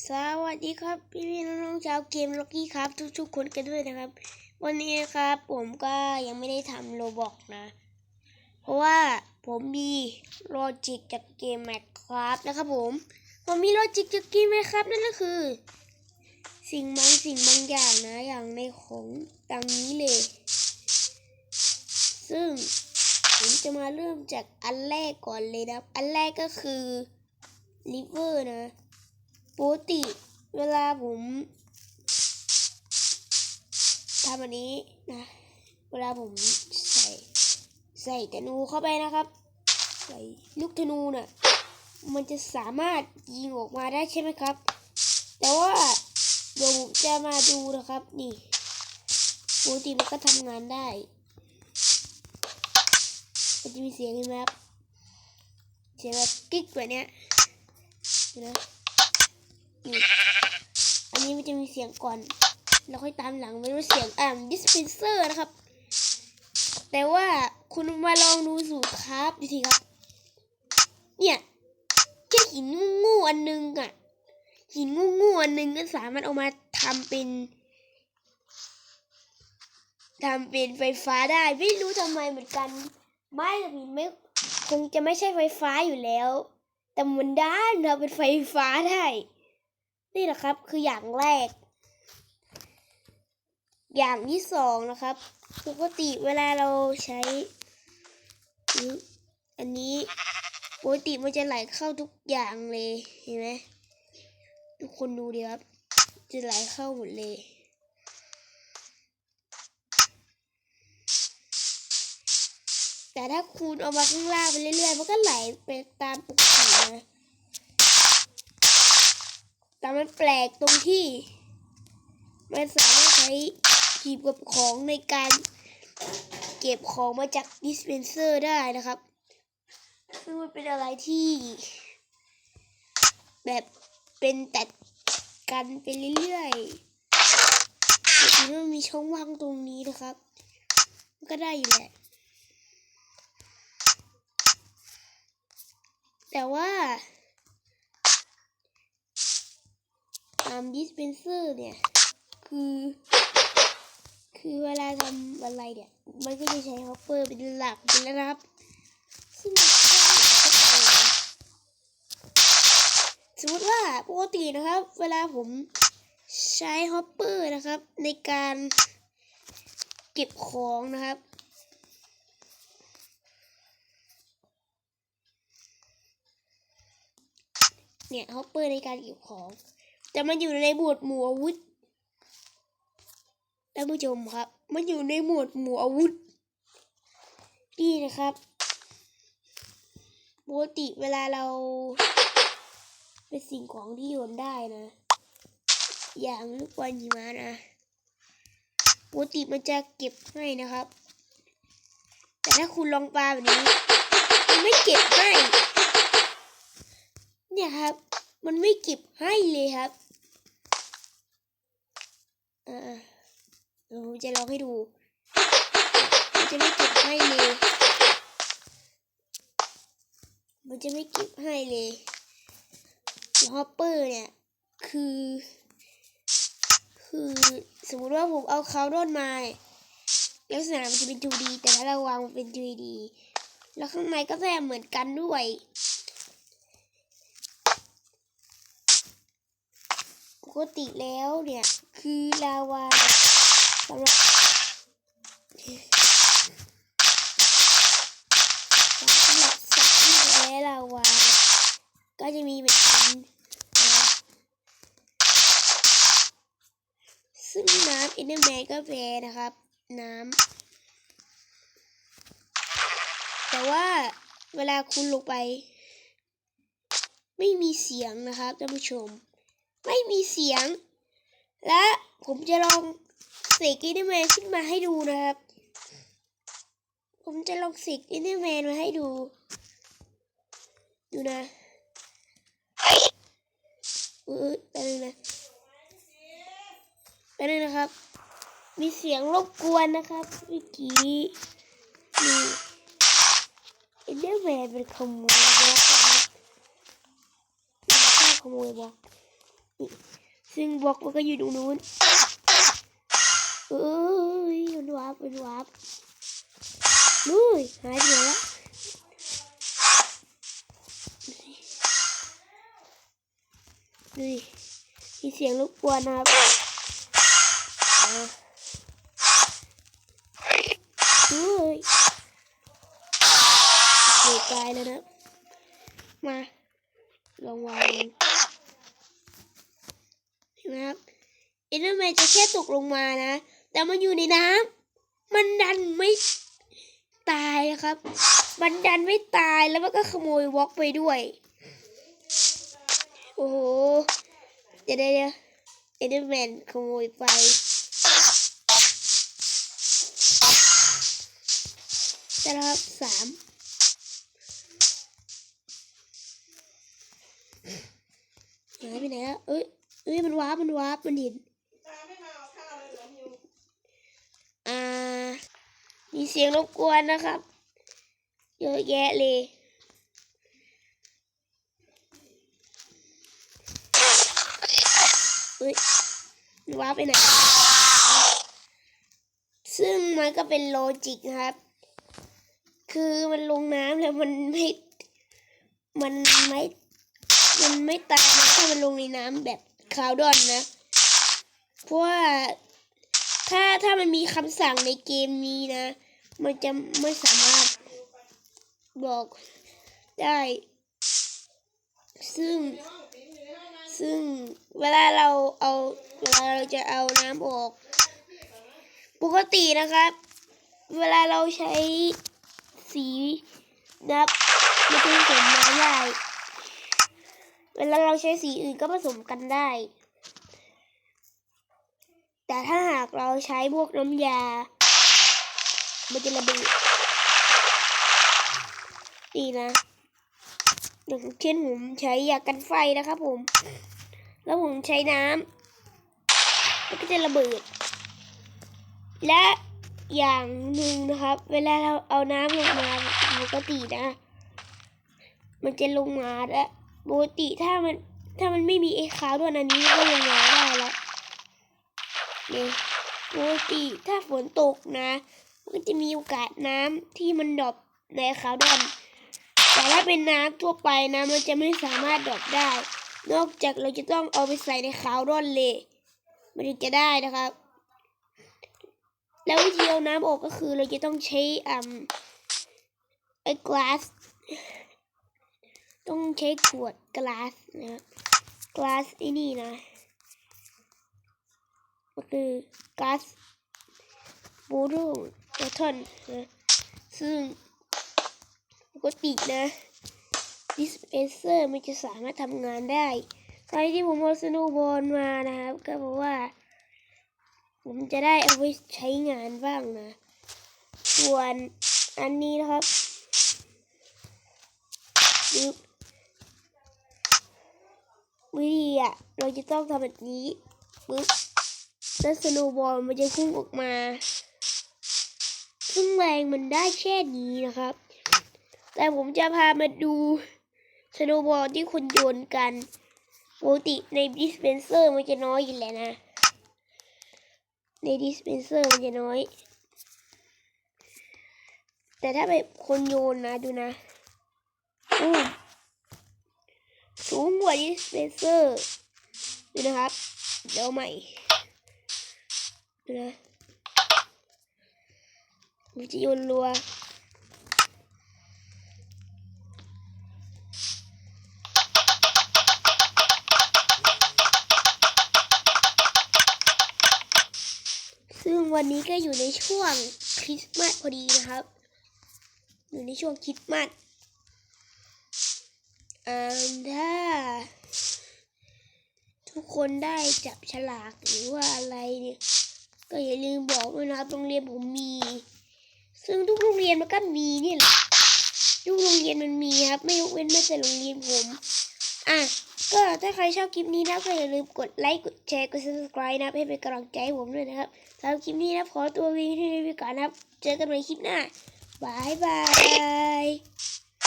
สวัสดีครับพี่พี่น้องๆชาวเกมล็อกกี้ครับ ทุกๆคนกันด้วยนะครับ วันนี้ครับผมก็ยังไม่ได้ทำโรบอกนะ เพราะว่าผมมีโลจิกจากเกมแมคครับนะครับผม ผมมีโลจิกจากเกมแมคครับนั่นก็คือ สิ่งบางสิ่งบางอย่างนะอย่างในของดังนี้เลย ซึ่งผมจะมาเริ่มจากอันแรกก่อนเลยนะอันแรกก็คือลิเวอร์นะ ปกติเวลาผมทำอันนี้นะ เวลาผมใส่ใส่ธนูเข้าไปนะครับ ใส่ลูกธนูน่ะ มันจะสามารถยิงออกมาได้ใช่ไหมครับ แต่ว่าเดี๋ยวผมจะมาดูนะครับ นี่ปกติมันก็ทำงานได้มันจะมีเสียงเห็นไหมครับ เสียงแบบกิ๊กแบบเนี้ยนไหมนี่ อันนี้มันจะมีเสียงก่อน แล้วค่อยตามหลังเป็นว่าเสียงอ่าดิสเพนเซอร์นะครับ แต่ว่าคุณมาลองดูสูตรครับดูทีครับ เนี่ยแค่หินงูอันนึงอะหินงูอันนึงก็สามารถเอามาทำเป็นทำเป็นไฟฟ้าได้ไม่รู้ทำไมเหมือนกัน ไม่แต่หินไม่คงจะไม่ใช่ไฟฟ้าอยู่แล้ว แต่มันได้ทำเป็นไฟฟ้าได้ นี่แหละครับคืออย่างแรก อย่างที่สองนะครับ ปกติเวลาเราใช้ อันนี้ปกติมันจะไหลเข้าทุกอย่างเลยเห็นไหมทุกคนดูดีครับ จะไหลเข้าหมดเลยแต่ถ้าคูณเอามาข้างล่างไปเรื่อยๆ มันก็ไหลไปตามปกตินะ แต่มันแปลกตรงที่ มันสามารถใช้หีบกับของในการเก็บของมาจากดิสเพนเซอร์ได้นะครับ ซึ่งมันเป็นอะไรที่ แบบเป็นตัดกันไปเรื่อยๆทีนี้มันมีช่องว่างตรงนี้นะครับ ก็ได้อยู่แหละ แต่ว่า ตาม ดิสเพนเซอร์เนี่ย คือ คือเวลาทำอะไรเนี่ย มันก็จะใช้ฮอปเปอร์เป็นหลักอยู่แล้วนะครับ ซึ่งสมมติว่าปกตินะครับ เวลาผมใช้ฮอปเปอร์นะครับ ในการเก็บของนะครับเนี่ยฮอปเปอร์ในการเก็บของ แต่มันอยู่ในหมวดหมู่อาวุธท่านผู้ชมครับ มันอยู่ในหมวดหมู่อาวุธ นี่นะครับปกติเวลาเราเป็นสิ่งของที่โยนได้นะ อย่างลูกบอลหิมะนะปกติมันจะเก็บให้นะครับ แต่ถ้าคุณลองปาแบบนี้ มันไม่เก็บให้ เนี่ยครับ มันไม่เก็บให้เลยครับ อ่าเดี๋ยวผมจะลองให้ดูมันจะไม่เก็บให้เลยมันจะไม่เก็บให้เลยฮอปเปอร์เนี่ย คือ คือสมมติว่าผมเอาเขาโดนมาลักษณะมันจะเป็น 2D แต่ถ้าเราวางมันเป็น 3D แล้วข้างในก็แทบเหมือนกันด้วย กติแล้วเนี่ยคือลาวาสำหรับสำหรับสัตว์ที่แพ้ลาวา ก็จะมีแบบนี้ซึ่งน้ำอินเตอร์แมนก็แพ้นะครับ น้ำแต่ว่าเวลาคุณลงไป ไม่มีเสียงนะครับท่านผู้ชม ไม่มีเสียง และผมจะลองเสกอินเตอร์แมนขึ้นมาให้ดูนะครับ ผมจะลองเสกอินเตอร์แมนมาให้ดู ดูนะเออแป๊บนึงนะแป๊บนึงนะครับ มีเสียงรบกวนนะครับเมื่อกี้นี่อินเตอร์แมนเป็นขโมยบล็อกนะครับเป็นขโมยบล็อก ซึ่งบล็อกมันก็อยู่ตรงนู้นเอ้ยมันวาร์ปมันวาร์ปนู่นหายไปไหนละดูดิมีเสียงรบกวนนะครับเฮ้ยโหตายแล้วนะ มา ลองวาง เห็นไหมครับเอ็นเดอร์แมนจะแค่ตกลงมานะ แต่มันอยู่ในน้ำมันดันไม่ตายนะครับ มันดันไม่ตายแล้วมันก็ขโมยวอล์กไปด้วย โอ้โหเดี๋ยวเดี๋ยวเอ็นเดอร์แมนขโมยไปแต่ละครับสามหายไปไหนแล้วเอ้ย เอ้ยมันวาร์ปมันวาร์ปมันเห็นอ่า มีเสียงรบกวนนะครับ เยอะแยะเลยเฮ้ยมันวาร์ปไปไหน ซึ่งมันก็เป็นโลจิกนะครับ คือมันลงน้ำแล้วมันไม่ มันไม่ มันไม่ตายนะถ้ามันลงในน้ำแบบ คลาวดอนนะ เพราะว่าถ้าถ้ามันมีคำสั่งในเกมนี้นะ มันจะไม่สามารถบอกได้ ซึ่ง ซึ่งเวลาเราเอาเวลาเราจะเอาน้ำออก ปกตินะครับ เวลาเราใช้สีนับมันจะผสมน้ำได้ เวลาเราใช้สีอื่นก็ผสมกันได้ แต่ถ้าหากเราใช้พวกน้ำยา มันจะระเบิดนี่นะอย่างเช่นผมใช้ยากันไฟนะครับผม แล้วผมใช้น้ำมันก็จะระเบิด และอย่างหนึ่งนะครับ เวลาเราเอาน้ำลงมาปกตินะ มันจะลงมาแล้ว ปกติถ้ามันถ้ามันไม่มีไอ้ขาวด้วยอันนี้มันก็ลงมาได้แล้วเนี่ยปกติถ้าฝนตกนะมันจะมีโอกาสน้ำที่มันดรอปในขาวดำแต่ถ้าเป็นน้ำทั่วไปนะมันจะไม่สามารถดรอปได้ นอกจากเราจะต้องเอาไปใส่ในขาวร่อนเลยมันถึงจะได้นะครับ แล้ววิธีเอาน้ำออกก็คือเราจะต้องใช้อ่าไอ้ glass ต้องใช้ขวด glass นะครับ glass ไอ้นี่นะก็คือ glass bottle bottle นะซึ่งปกตินะ dispenser มันจะสามารถทำงานได้ตอนที่ผมเอาสโนว์บอลมานะครับ ก็บอกว่า ผมจะได้เอาไว้ใช้งานบ้างนะ ส่วนอันนี้นะครับดึบ วิธีอะเราจะต้องทำแบบนี้ปึ๊บแล้วสโนบอลมันจะพุ่งออกมา ซึ่งแรงมันได้แค่นี้นะครับ แต่ผมจะพามาดูสโนบอลที่คนโยนกันปกติในดิสเพนเซอร์มันจะน้อยอยู่แหละนะ ในดิสเพนเซอร์มันจะน้อย แต่ถ้าแบบคนโยนนะดูนะอู้ สูงกว่าดิสเพเซอร์ดูนะครับ เดี๋ยวใหม่ดูนะมันจะโยนรัวซึ่งวันนี้ก็อยู่ในช่วงคริสต์มาสพอดีนะครับ อยู่ในช่วงคริสต์มาส อ่าถ้า ทุกคนได้จับฉลากหรือว่าอะไรเนี่ย ก็อย่าลืมบอกด้วยนะครับโรงเรียนผมมี ซึ่งทุกโรงเรียนมันก็มีนี่แหละทุกโรงเรียนมันมีครับ ไม่ยกเว้นแม้แต่โรงเรียนผมอะก็ถ้าใครชอบคลิปนี้นะก็อย่าลืมกดไลค์กดแชร์กด subscribe นะครับให้เป็นกำลังใจให้ผมด้วยนะครับสำหรับคลิปนี้นะขอตัววีที่ไปก่อนนะครับ เจอกันใหม่คลิปหน้าบายบาย